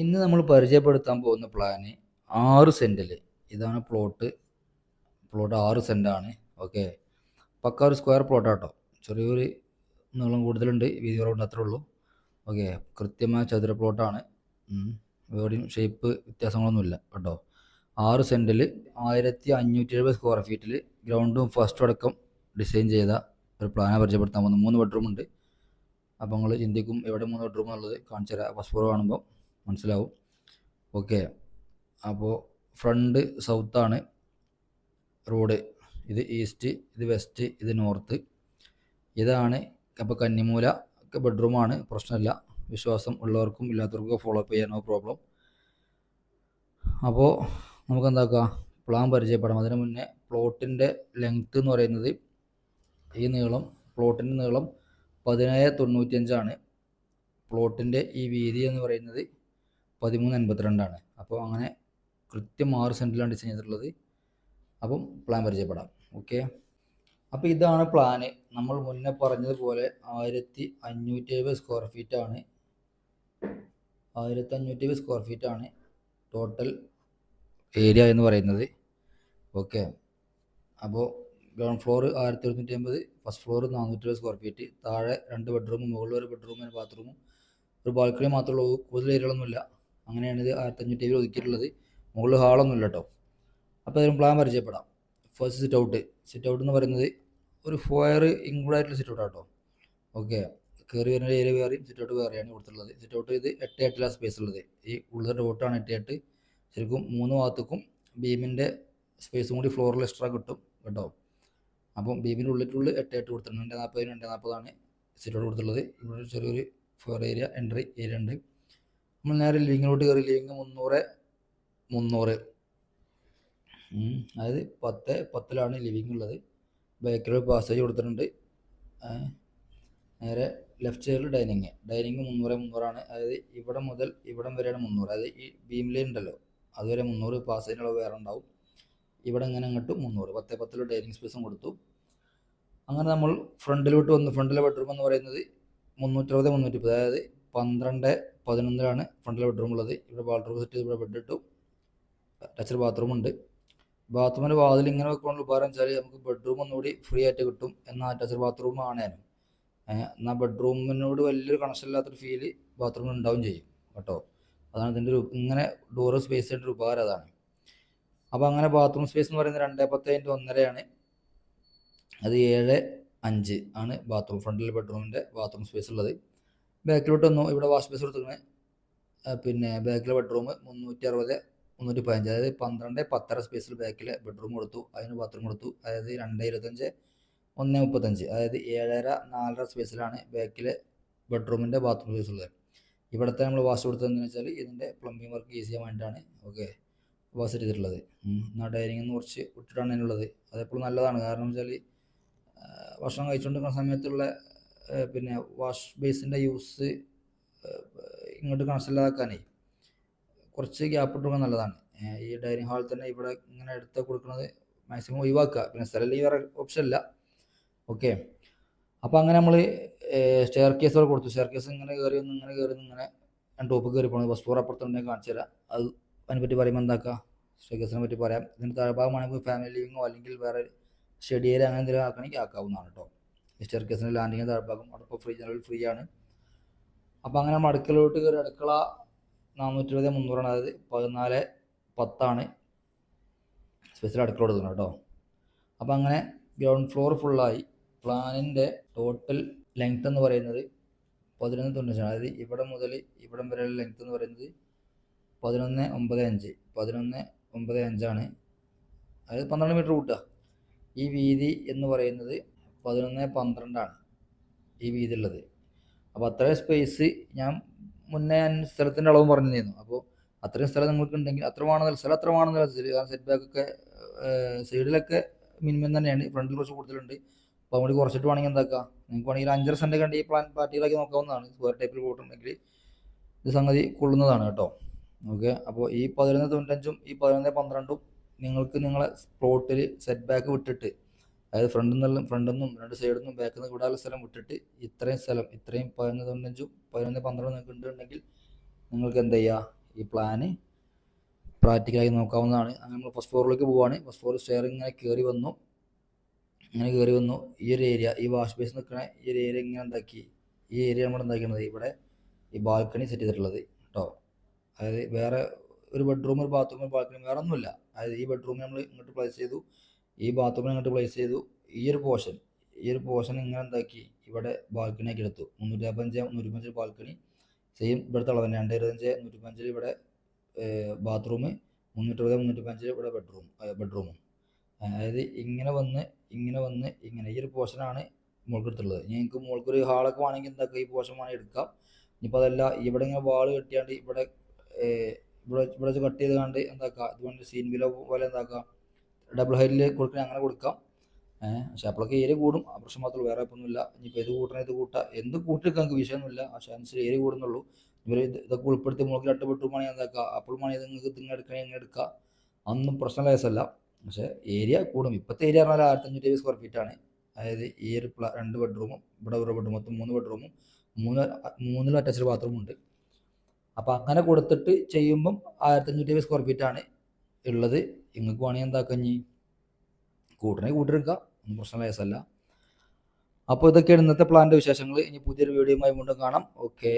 ഇന്ന് നമ്മൾ പരിചയപ്പെടുത്താൻ പോകുന്ന പ്ലാന് ആറ് സെന്റിൽ ഇതാണ് പ്ലോട്ട് പ്ലോട്ട് ആറ് സെന്റാണ് ഓക്കെ പക്ക ഒരു സ്ക്വയർ പ്ലോട്ടാട്ടോ ചെറിയൊരു നീളം കൂടുതലുണ്ട്. വീതി കുറവുണ്ട് അത്രേ ഉള്ളൂ. ഓക്കെ കൃത്യമായ ചതുര പ്ലോട്ടാണ് എവിടെയും ഷേപ്പ് വ്യത്യാസങ്ങളൊന്നുമില്ല കേട്ടോ. ആറ് സെന്റിൽ ആയിരത്തി അഞ്ഞൂറ്റി എഴുപത് സ്ക്വയർ ഫീറ്റിൽ ഗ്രൗണ്ടും ഫസ്റ്റും അടക്കം ഡിസൈൻ ചെയ്ത ഒരു പ്ലാനാണ് പരിചയപ്പെടുത്താൻ പോകുന്നത്. മൂന്ന് ബെഡ്റൂം ഉണ്ട്. അപ്പോൾ നിങ്ങൾ ചിന്തിക്കും എവിടെ മൂന്ന് ബെഡ്റൂം എന്നുള്ളത് കാണിച്ചു തരാം. ഫസ്റ്റ് ഫ്ലോർ കാണുമ്പോൾ മനസ്സിലാവും? ഓക്കെ. അപ്പോൾ ഫ്രണ്ട് സൗത്താണ് റോഡ്. ഇത് ഈസ്റ്റ് ഇത് വെസ്റ്റ് ഇത് നോർത്ത്. ഇതാണ് അപ്പോൾ കന്നിമൂല. ഒക്കെ ബെഡ്റൂമാണ്. പ്രശ്നമില്ല വിശ്വാസം ഉള്ളവർക്കും ഇല്ലാത്തവർക്കും ഫോളോ അപ്പ് ചെയ്യാനോ പ്രോബ്ലം അപ്പോൾ നമുക്ക് എന്താക്കാം? പ്ലാൻ പരിചയപ്പെടാം. അതിന് മുന്നേ പ്ലോട്ടിന്റെ ലെങ്ത്ത് എന്ന് പറയുന്നത് ഈ നീളം പ്ലോട്ടിന്റെ നീളം പതിനേഴ് തൊണ്ണൂറ്റിയഞ്ചാണ്. പ്ലോട്ടിന്റെ ഈ വീതി എന്ന് പറയുന്നത് പതിമൂന്ന് എൺപത്തിരണ്ടാണ് അപ്പോൾ അങ്ങനെ കൃത്യം ആറ് സെന്റിലാണ് ഡിസൈൻ ചെയ്തിട്ടുള്ളത്. അപ്പം പ്ലാൻ പരിചയപ്പെടാം. ഓക്കെ അപ്പോൾ ഇതാണ് പ്ലാന് നമ്മൾ മുന്നേ പറഞ്ഞതുപോലെ ആയിരത്തി അഞ്ഞൂറ്റി എഴുപത് സ്ക്വയർ ഫീറ്റാണ് ആയിരത്തി അഞ്ഞൂറ്റി എഴുപത് സ്ക്വയർ ഫീറ്റാണ് ടോട്ടൽ ഏരിയ എന്ന് പറയുന്നത്. ഓക്കെ അപ്പോൾ ഗ്രൗണ്ട് ഫ്ലോർ ആയിരത്തി ഒരുന്നൂറ്റി അമ്പത് ഫസ്റ്റ് ഫ്ലോർ നാനൂറ്റി എഴുപത് സ്ക്വയർ ഫീറ്റ് താഴെ രണ്ട് ബെഡ്റൂമും മുകളിൽ ഒരു ബെഡ്റൂമും ബാത്റൂമും ഒരു ബാൽക്കണി മാത്രമേ ഉള്ളൂ. കൂടുതൽ ഏരിയകളൊന്നുമില്ല അങ്ങനെയാണ് ഇത് ആയിരത്തി അഞ്ഞൂറ്റി എഴുപത് ഒതുക്കിയിട്ടുള്ളത്. മുകളിൽ ഹാളൊന്നും ഇല്ല കേട്ടോ. അപ്പോൾ അതിന് പ്ലാൻ പരിചയപ്പെടാം. First sit out sit out എന്ന് പറയുന്നത് ഒരു ഫോയർ ഇൻക്ലൂഡ് ആയിട്ടുള്ള സിറ്റ് ഔട്ട് കേട്ടോ. ഓക്കെ കയറി വരുന്ന ഏരിയ വേറെയും സിറ്റ് ഔട്ട് വേറെയാണ് കൊടുത്തിട്ടുള്ളത്. സിറ്റ് ഔട്ട് ഇത് എട്ട് എട്ടിലാണ് സ്പേസ് ഉള്ളത്. ഈ ഉള്ളതിന്റെ ഡോട്ടാണ് എട്ട് എട്ട്. ശരിക്കും മൂന്ന് ഭാഗത്തേക്കും ബീമിന്റെ സ്പേസും കൂടി ഫ്ലോറിൽ എക്സ്ട്രാ കിട്ടും കേട്ടോ. അപ്പം ബീമിന്റെ ഉള്ളിട്ടുള്ളിൽ എട്ട് എട്ട് കൊടുത്തിട്ടുണ്ട്. രണ്ട് നാൽപ്പത് രണ്ട് നാൽപ്പതാണ് സിറ്റ് ഔട്ട് കൊടുത്തിട്ടുള്ളത്. ഇവിടെ ചെറിയൊരു ഫോർ ഏരിയ എൻട്രി ഏരിയ ഉണ്ട്. നമ്മൾ നേരെ ലിവിങ്ങിലോട്ട് കയറി. ലിവിങ് മുന്നൂറ് മുന്നൂറ്. അതായത് പത്ത് പത്തിലാണ് ലിവിങ് ഉള്ളത്. ബാക്കിൽ പാസേജ് കൊടുത്തിട്ടുണ്ട്. നേരെ ലെഫ്റ്റ് സൈഡിൽ ഡൈനിങ് ഡൈനിങ് മുന്നൂറ് മുന്നൂറാണ്. അതായത് ഇവിടെ മുതൽ ഇവിടം വരെയാണ് മുന്നൂറ്. അതായത് ഈ ബീമിലേ ഉണ്ടല്ലോ അതുവരെ മുന്നൂറ് പാസേജിനുള്ള വേറെ ഉണ്ടാവും. ഇവിടെ ഇങ്ങനെ അങ്ങോട്ട് മുന്നൂറ്. പത്ത് പത്തിൽ ഡൈനിങ് സ്പേസും കൊടുത്തു. അങ്ങനെ നമ്മൾ ഫ്രണ്ടിലോട്ട് വന്നു. ഫ്രണ്ടിലെ ബെഡ്റൂം എന്ന് പറയുന്നത് മുന്നൂറ്ററുപത് മുന്നൂറ്റി മുപ്പത് അതായത് പന്ത്രണ്ട് പതിനൊന്നിലാണ് ഫ്രണ്ടിലെ ബെഡ്റൂം ഉള്ളത് ഇവിടെ ബാത്റൂം സെറ്റ് ചെയ്ത് ഇവിടെ ബെഡ് ഇട്ടു. ടച്ചർ ബാത്റൂം ഉണ്ട്. ബാത്റൂമിന്റെ വാതിൽ ഇങ്ങനെ വെക്കുമ്പോൾ ഉപകാരം വെച്ചാൽ നമുക്ക് ബെഡ്റൂം ഒന്നുകൂടി ഫ്രീ ആയിട്ട് കിട്ടും. എന്നാൽ അറ്റാച്ച്ഡ് ബാത്റൂം ആണേനും. എന്നാൽ ബെഡ്റൂമിനോട് വലിയൊരു കണക്ഷൻ ഇല്ലാത്തൊരു ഫീൽ ബാത്റൂമിൽ ഉണ്ടാവും ചെയ്യും. കേട്ടോ? അതാണ് ഇതിന്റെ ഒരു ഇങ്ങനെ ഡോറ് സ്പേസ് ആയിട്ട് ഒരു ഉപകാരം അതാണ്. അപ്പോൾ അങ്ങനെ ബാത്റൂം സ്പേസ് എന്ന് പറയുന്നത് രണ്ടേ പത്ത് ഇന്റു ഒന്നരയാണ്. അത് ഏഴ് അഞ്ച് ആണ് ബാത്റൂം ഫ്രണ്ടിലെ ബെഡ്റൂമിന്റെ ബാത്റൂം സ്പേസ് ഉള്ളത്. ബാക്കിലോട്ട് വന്നു ഇവിടെ വാഷ് ബേസ് കൊടുത്തിരിക്കുന്നത് പിന്നെ ബാക്കിലെ ബെഡ്റൂം മുന്നൂറ്റി അറുപത് മുന്നൂറ്റി പതിനഞ്ച് അതായത് പന്ത്രണ്ട് പത്തര സ്പേസിൽ ബാക്കിൽ ബെഡ്റൂം കൊടുത്തു അതിന് ബാത്റൂം കൊടുത്തു. അതായത് രണ്ട് ഇരുപത്തഞ്ച് ഒന്ന് മുപ്പത്തഞ്ച്. അതായത് ഏഴര നാലര സ്പേസിലാണ് ബാക്കിൽ ബെഡ്റൂമിന്റെ ബാത്റൂം സ്പേസ് ഉള്ളത്. ഇവിടുത്തെ നമ്മൾ വാഷ് കൊടുത്തതെന്ന് വെച്ചാൽ ഇതിന്റെ പ്ലംബിംഗ് വർക്ക് ഈസി ചെയ്യാൻ വേണ്ടിയിട്ടാണ് ഓക്കെ വാഷ് ചെയ്തിട്ടുള്ളത്. എന്നാൽ ഡൈനിങ് നിന്ന് കുറച്ച് വിട്ടിട്ടാണ് അതിനുള്ളത്. അതെപ്പോഴും നല്ലതാണ്. കാരണം വെച്ചാൽ ഭക്ഷണം കഴിച്ചുകൊണ്ടിരിക്കുന്ന സമയത്തുള്ള പിന്നെ വാഷ് ബേസിന്റെ യൂസ് ഇങ്ങോട്ട് കണക്ഷൻ ഇല്ലാതാക്കാനേ കുറച്ച് ഗ്യാപ്പ് ഇട്ട് കൊടുക്കാൻ നല്ലതാണ് ഈ ഡൈനിങ് ഹാളിൽ തന്നെ ഇവിടെ ഇങ്ങനെ എടുത്ത് കൊടുക്കുന്നത് മാക്സിമം ഒഴിവാക്കുക. പിന്നെ സ്ഥലം വേറെ ഓപ്ഷൻ ഇല്ല. ഓക്കെ അപ്പോൾ അങ്ങനെ നമ്മൾ സ്റ്റെയർ കേസ് ഒക്കെ കൊടുത്തു. സ്റ്റെയർ കേസ് ഇങ്ങനെ കയറി ഒന്ന് ഇങ്ങനെ കയറി ഇങ്ങനെ ഞാൻ ടോപ്പ് കയറി പോകുന്നത് ബസ് ഫ്ലോർ അപ്പുറത്തുണ്ടെങ്കിൽ കാണിച്ചു തരാം. അത് അതിനെപ്പറ്റി പറയുമ്പോൾ എന്താക്കുക സ്റ്റെയർ കേസിനെ പറ്റി പറയാം. ഇതിന്റെ താഴ്ഭാഗമാണെങ്കിൽ ഫാമിലി ലിവിങ്ങോ അല്ലെങ്കിൽ വേറെ ഷെഡ് ഏരിയ അങ്ങനെ എന്തെങ്കിലും ആക്കണമെങ്കിൽ ആക്കാവുന്നതാണ് കേട്ടോ ഈ കെസിന് കേസിന്റെ ലാൻഡിങ് താഴ്ഭാഗം അവിടെ ഫ്രീ ജനറൽ ഫ്രീ ആണ്. അപ്പോൾ അങ്ങനെ നമ്മൾ അടുക്കളയിലോട്ട് കയറി അടുക്കള നാനൂറ്റി ഇരുപത് മുന്നൂറാണ്. അതായത് പതിനാല് പത്താണ്. സ്പെഷ്യൽ അടുക്കള കൊടുക്കുന്നത് കേട്ടോ. അപ്പോൾ അങ്ങനെ ഗ്രൗണ്ട് ഫ്ലോർ ഫുള്ളായി പ്ലാനിന്റെ ടോട്ടൽ ലെങ്ത് എന്ന് പറയുന്നത് പതിനൊന്ന് തൊണ്ണൂറ്റാണ് അതായത് ഇവിടെ മുതൽ ഇവിടം വരെയുള്ള ലെങ്ത് എന്ന് പറയുന്നത് പതിനൊന്ന് ഒമ്പത് അഞ്ച്. പതിനൊന്ന് ഒമ്പത് അഞ്ചാണ്. അതായത് പന്ത്രണ്ട് മീറ്റർ കൂട്ടുക. ഈ വീതി എന്ന് പറയുന്നത് പതിനൊന്ന് പന്ത്രണ്ടാണ് ഈ വീതി ഉള്ളത് അപ്പോൾ അത്രയും സ്പേസ് ഞാൻ മുന്നേ ഞാൻ സ്ഥലത്തിന്റെ അളവ് പറഞ്ഞിരുന്നു. അപ്പോൾ അത്രയും സ്ഥലം നിങ്ങൾക്ക് ഉണ്ടെങ്കിൽ അത്ര അത്രമാണെന്ന് സ്ഥലം അത്ര വേണം കാരണം സെറ്റ് ബാക്ക് ഒക്കെ സൈഡിലൊക്കെ മിനിമം തന്നെയാണ്. ഫ്രണ്ടിൽ കുറച്ച് കൂടുതലുണ്ട്. അപ്പോൾ അതുകൊണ്ട് കുറച്ചിട്ട് വേണമെങ്കിൽ എന്താക്കാം? നിങ്ങൾക്ക് വേണമെങ്കിൽ അഞ്ചര സെന്റ് കണ്ട് ഈ പ്ലാൻ പാർട്ടികളാക്കി നോക്കാവുന്നതാണ്. സ്ക്വയർ ടൈപ്പിൽ പോയിട്ടുണ്ടെങ്കിൽ ഇത് സംഗതി കൊള്ളുന്നതാണ് കേട്ടോ. ഓക്കെ? അപ്പോൾ ഈ പതിനൊന്ന് തൊണ്ണൂറ്റഞ്ചും ഈ പതിനൊന്ന് പന്ത്രണ്ടും നിങ്ങൾക്ക് നിങ്ങളെ പ്ലോട്ടിൽ സെറ്റ് ബാക്ക് വിട്ടിട്ട് അതായത് ഫ്രണ്ടിൽ നിന്നും ഫ്രണ്ടിൽ നിന്നും രണ്ട് സൈഡിൽ നിന്നും ബാക്കിൽ നിന്ന് വിടാനുള്ള സ്ഥലം വിട്ടിട്ട് ഇത്രയും സ്ഥലം ഇത്രയും പതിനൊന്ന് തൊണ്ണഞ്ചും പതിനൊന്ന് പന്ത്രണ്ടും നിങ്ങൾക്ക് ഉണ്ടെങ്കിൽ നിങ്ങൾക്ക് എന്ത് ചെയ്യുക ഈ പ്ലാന് പ്രാക്ടിക്കലായി നോക്കാവുന്നതാണ്. അങ്ങനെ നമ്മൾ ഫസ്റ്റ് ഫ്ലോറിലേക്ക് പോവുകയാണ് ഫസ്റ്റ് ഫ്ലോർ സ്റ്റെയർ ഇങ്ങനെ കയറി വന്നു. ഇങ്ങനെ കയറി വന്നു. ഈ ഒരു ഏരിയ ഈ വാഷ് ബേസ് നിൽക്കണ ഈ ഒരു ഏരിയ ഇങ്ങനെ എന്താക്കി ഈ ഏരിയ നമ്മൾ എന്താക്കുന്നത് ഇവിടെ ഈ ബാൽക്കണി സെറ്റ് ചെയ്തിട്ടുള്ളത് കേട്ടോ അതായത് വേറെ ഒരു ബെഡ്റൂം ഒരു ബാത്റൂം ഒരു ബാൽക്കണി വേറെ ഒന്നുമില്ല അതായത് ഈ ബെഡ്റൂം നമ്മൾ ഇങ്ങോട്ട് പ്ലേസ് ചെയ്തു. ഈ ബാത്റൂമിൽ അങ്ങോട്ട് പ്ലേസ് ചെയ്തു. ഈ ഒരു പോർഷൻ ഈ ഒരു പോർഷൻ ഇങ്ങനെ എന്താക്കി? ഇവിടെ ബാൽക്കണി ആക്കി എടുത്തു. മുന്നൂറ്റി അമ്പഞ്ച് മുന്നൂറ്റി ബാൽക്കണി സെയിം ഇവിടുത്തെ അളവ് തന്നെ. രണ്ട് ഇരുപത്തഞ്ച് നൂറ്റി പഞ്ചിൽ ഇവിടെ ബാത്റൂം മുന്നൂറ്ററുപത് മുന്നൂറ്റി പഞ്ചിൽ ഇവിടെ ബെഡ്റൂം ബെഡ്റൂമും അതായത് ഇങ്ങനെ വന്ന് ഇങ്ങനെ വന്ന് ഇങ്ങനെ. ഈ ഒരു പോർഷനാണ് മുകൾക്ക് എടുത്തുള്ളത് ഇനി നിങ്ങൾക്ക് മുകൾക്കൊരു ഹാളൊക്കെ വേണമെങ്കിൽ എന്താക്കുക ഈ പോർഷൻ വേണമെങ്കിൽ എടുക്കാം. ഇനിയിപ്പോൾ അതല്ല ഇവിടെ ഇങ്ങനെ വാൾ കെട്ടിയാണ്ട് ഇവിടെ ഇവിടെ ഇവിടെ കട്ട് ചെയ്ത് കണ്ട് എന്താക്കുക ഇതുകൊണ്ട് സീൻ വില പോലെ എന്താക്കുക ഡബിൾ ഹൈറ്റിൽ കൊടുക്കണേ അങ്ങനെ കൊടുക്കാം. പക്ഷെ അപ്പോഴൊക്കെ ഏരി കൂടും. പ്രശ്നം മാത്രമേ വേറെ ഒന്നുമില്ല ഇനിയിപ്പോൾ ഇത് കൂട്ടണേ ഇത് കൂട്ടാം? എന്ത് കൂട്ടിയെടുക്കാൻ നമുക്ക് വിഷയമൊന്നുമില്ല. പക്ഷേ അനുസരിച്ച് ഏരി കൂടുന്നുള്ളൂ. ഇവർ ഇതൊക്കെ ഉൾപ്പെടുത്തി മുകളിൽ രണ്ട് ആണെങ്കിൽ എന്താക്കുക അപ്പോൾ ഇത് നിങ്ങൾക്ക് ഇതിങ്ങനെ എടുക്കണേ ഇങ്ങനെ എടുക്കുക അതൊന്നും പ്രശ്നം കേസല്ല പക്ഷേ ഏരിയ കൂടും. ഇപ്പോഴത്തെ ഏരിയ പറഞ്ഞാൽ ആയിരത്തി അഞ്ഞൂറ്റി ഇരുപത് സ്ക്വയർ ഫീറ്റ് ആണ്. അതായത് ഈ ഒരു രണ്ട് ബെഡ്റൂമും ഇവിടെ ഒരു ബെഡ്റൂം മൊത്തം മൂന്ന് ബെഡ്റൂമും മൂന്ന് മൂന്നിലും അറ്റാച്ച്ഡ് ബാത്റൂമുണ്ട് അപ്പോൾ അങ്ങനെ കൊടുത്തിട്ട് ചെയ്യുമ്പം ആയിരത്തി അഞ്ഞൂറ്റി ഇരുപത് സ്ക്വയർ ഫീറ്റ് ആണ്. ഉള്ളത്. നിങ്ങൾക്ക് വേണമെങ്കിൽ എന്താക്കാം ഇനി? കൂട്ടണേ കൂട്ടിയെടുക്കുക ഒന്നും പ്രശ്നമുള്ള കേസല്ല അപ്പോൾ ഇതൊക്കെയാണ് ഇന്നത്തെ പ്ലാന്റെ വിശേഷങ്ങൾ. ഇനി പുതിയൊരു വീഡിയോയുമായി വീണ്ടും കാണാം. ഓക്കെ